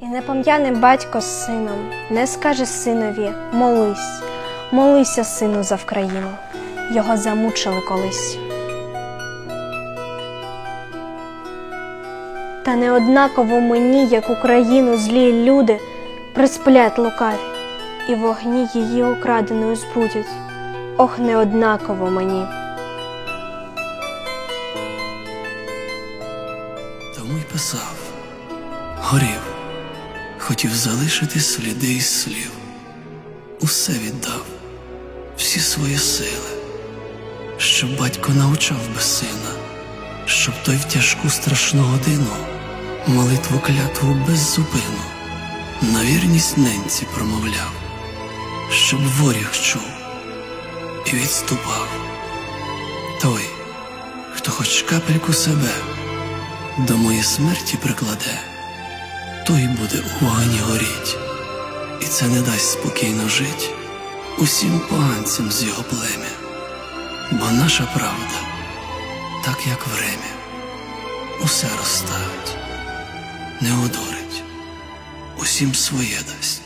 І не пом'яне батько з сином, не скаже синові молись, молися, сину, за Вкраїну. Його замучили колись. Та не однаково мені, як Україну, злі люди присплять лукаві, і вогні її украденою збудять. Ох, не однаково мені. Тому й писав, горів, хотів залишити сліди із слів, усе віддав, всі свої сили, щоб батько навчав би сина, щоб той в тяжку страшну годину молитву клятву без зупину на вірність ненці промовляв, щоб воріг чув і відступав. Той, хто хоч капельку себе до моєї смерті прикладе, той буде у вогні горіть, і це не дасть спокійно жить усім поганцям з його плем'я, бо наша правда, так як время, усе розставить, не одурить, усім своє дасть,